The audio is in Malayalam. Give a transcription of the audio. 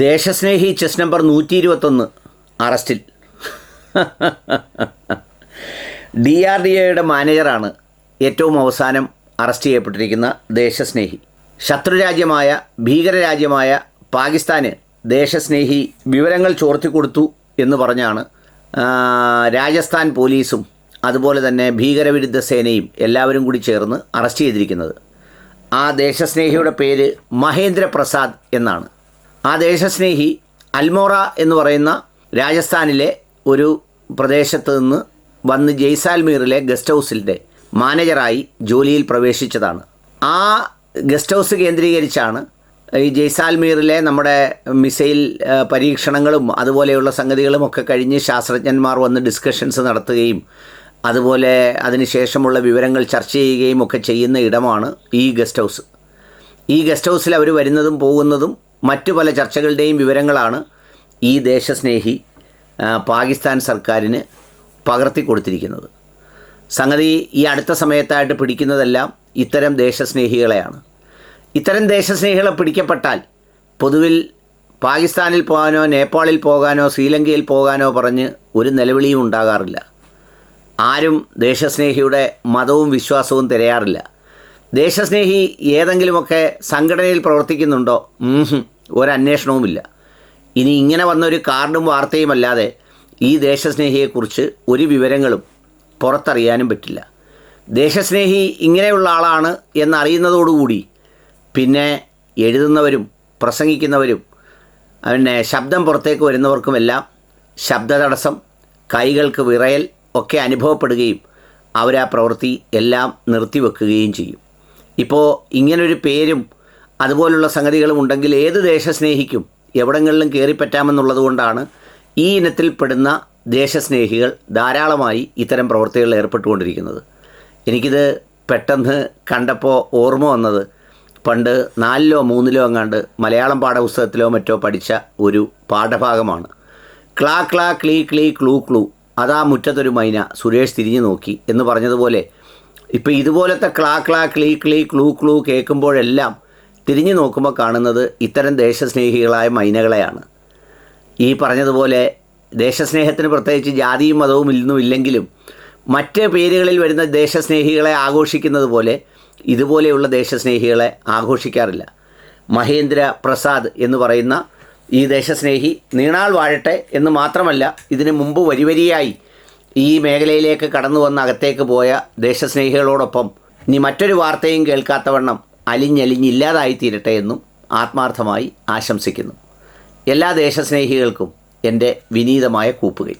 ദേശസ്നേഹി ചെസ് നമ്പർ നൂറ്റി ഇരുപത്തൊന്ന് അറസ്റ്റിൽ. ഡി ആർ ഡി എയുടെ മാനേജറാണ് ഏറ്റവും അവസാനം അറസ്റ്റ് ചെയ്യപ്പെട്ടിരിക്കുന്ന ദേശസ്നേഹി. ശത്രുരാജ്യമായ ഭീകരരാജ്യമായ പാകിസ്ഥാന് ദേശസ്നേഹി വിവരങ്ങൾ ചോർത്തിക്കൊടുത്തു എന്ന് പറഞ്ഞാണ് രാജസ്ഥാൻ പോലീസും അതുപോലെ തന്നെ ഭീകരവിരുദ്ധ സേനയും എല്ലാവരും കൂടി ചേർന്ന് അറസ്റ്റ് ചെയ്തിരിക്കുന്നത്. ആ ദേശസ്നേഹിയുടെ പേര് മഹേന്ദ്ര പ്രസാദ് എന്നാണ്. ആ ദേശസ്നേഹി അൽമോറ എന്ന് പറയുന്ന രാജസ്ഥാനിലെ ഒരു പ്രദേശത്ത് നിന്ന് വന്ന് ജയ്സാൽമീറിലെ ഗസ്റ്റ് ഹൗസിന്റെ മാനേജറായി ജോലിയിൽ പ്രവേശിച്ചതാണ്. ആ ഗസ്റ്റ് ഹൗസ് കേന്ദ്രീകരിച്ചാണ് ഈ ജയ്സാൽമീറിലെ നമ്മുടെ മിസൈൽ പരീക്ഷണങ്ങളും അതുപോലെയുള്ള സംഗതികളും ഒക്കെ കഴിഞ്ഞ് ശാസ്ത്രജ്ഞന്മാർ വന്ന് ഡിസ്കഷൻസ് നടത്തുകയും അതുപോലെ അതിനുശേഷമുള്ള വിവരങ്ങൾ ചർച്ച ചെയ്യുകയും ഒക്കെ ചെയ്യുന്ന ഇടമാണ് ഈ ഗസ്റ്റ് ഹൗസ്. ഈ ഗസ്റ്റ് ഹൗസിൽ അവർ വരുന്നതും പോകുന്നതും മറ്റു പല ചർച്ചകളുടെയും വിവരങ്ങളാണ് ഈ ദേശസ്നേഹി പാകിസ്ഥാൻ സർക്കാരിന് പകർത്തി കൊടുത്തിരിക്കുന്നത്. സംഗതി ഈ അടുത്ത സമയത്തായിട്ട് പിടിക്കുന്നതെല്ലാം ഇത്തരം ദേശസ്നേഹികളെയാണ്. ഇത്തരം ദേശസ്നേഹികളെ പിടിക്കപ്പെട്ടാൽ പൊതുവിൽ പാകിസ്ഥാനിൽ പോകാനോ നേപ്പാളിൽ പോകാനോ ശ്രീലങ്കയിൽ പോകാനോ പറഞ്ഞ് ഒരു നിലവിളിയും ഉണ്ടാകാറില്ല. ആരും ദേശസ്നേഹിയുടെ മതവും വിശ്വാസവും തിരയാറില്ല. ദേശസ്നേഹി ഏതെങ്കിലുമൊക്കെ സംഘടനയിൽ പ്രവർത്തിക്കുന്നുണ്ടോ? ഒരന്വേഷണവുമില്ല. ഇനി ഇങ്ങനെ വന്നൊരു കാർഡും വാർത്തയും അല്ലാതെ ഈ ദേശസ്നേഹിയെക്കുറിച്ച് ഒരു വിവരങ്ങളും പുറത്തറിയാനും പറ്റില്ല. ദേശസ്നേഹി ഇങ്ങനെയുള്ള ആളാണ് എന്നറിയുന്നതോടുകൂടി പിന്നെ എഴുതുന്നവരും പ്രസംഗിക്കുന്നവരും പിന്നെ ശബ്ദം പുറത്തേക്ക് വരുന്നവർക്കുമെല്ലാം ശബ്ദ തടസ്സം കൈകൾക്ക് വിറയൽ ഒക്കെ അനുഭവപ്പെടുകയും അവരാ പ്രവൃത്തി എല്ലാം നിർത്തിവെക്കുകയും ചെയ്യും. ഇപ്പോൾ ഇങ്ങനൊരു പേരും അതുപോലുള്ള സംഗതികളും ഉണ്ടെങ്കിൽ ഏത് ദേശസ്നേഹിക്കും? എവിടെങ്ങളിലും കയറിപ്പറ്റാമെന്നുള്ളത് കൊണ്ടാണ് ഈ ഇനത്തിൽപ്പെടുന്ന ദേശസ്നേഹികൾ ധാരാളമായി ഇത്തരം പ്രവൃത്തികളിൽ ഏർപ്പെട്ടുകൊണ്ടിരിക്കുന്നത്. എനിക്കിത് പെട്ടെന്ന് കണ്ടപ്പോൾ ഓർമ്മ വന്നത് പണ്ട് നാലിലോ മൂന്നിലോ എങ്ങാണ്ട് മലയാളം പാഠപുസ്തകത്തിലോ മറ്റോ പഠിച്ച ഒരു പാഠഭാഗമാണ്. ക്ലാ ക്ലാ ക്ലീ ക്ലീ ക്ലൂ ക്ലൂ. അതാ മുറ്റത്തൊരു മൈന സുരേഷ് തിരിഞ്ഞു നോക്കി എന്ന് പറഞ്ഞതുപോലെ ഇപ്പോൾ ഇതുപോലത്തെ ക്ലാ ക്ലാ ക്ലീ ക്ലീ ക്ലൂ ക്ലൂ കേൾക്കുമ്പോഴെല്ലാം തിരിഞ്ഞു നോക്കുമ്പോൾ കാണുന്നത് ഇത്തരം ദേശസ്നേഹികളായ മൈനകളെയാണ്. ഈ പറഞ്ഞതുപോലെ ദേശസ്നേഹത്തിന് പ്രത്യേകിച്ച് ജാതിയും മതവും ഇന്നും ഇല്ലെങ്കിലും മറ്റ് പേരുകളിൽ വരുന്ന ദേശസ്നേഹികളെ ആഘോഷിക്കുന്നത് പോലെ ഇതുപോലെയുള്ള ദേശസ്നേഹികളെ ആഘോഷിക്കാറില്ല. മഹേന്ദ്ര പ്രസാദ് എന്ന് പറയുന്ന ഈ ദേശസ്നേഹി നീണാൾ വാഴട്ടെ എന്ന് മാത്രമല്ല ഇതിന് മുമ്പ് വരിവരിയായി ഈ മേഖലയിലേക്ക് കടന്നു വന്ന് അകത്തേക്ക് പോയ ദേശസ്നേഹികളോടൊപ്പം ഇനി മറ്റൊരു വാർത്തയും കേൾക്കാത്തവണ്ണം അലിഞ്ഞലിഞ്ഞില്ലാതായിത്തീരട്ടെ എന്നും ആത്മാർത്ഥമായി ആശംസിക്കുന്നു. എല്ലാ ദേശസ്നേഹികൾക്കും എന്റെ വിനീതമായ കൂപ്പുകൈ.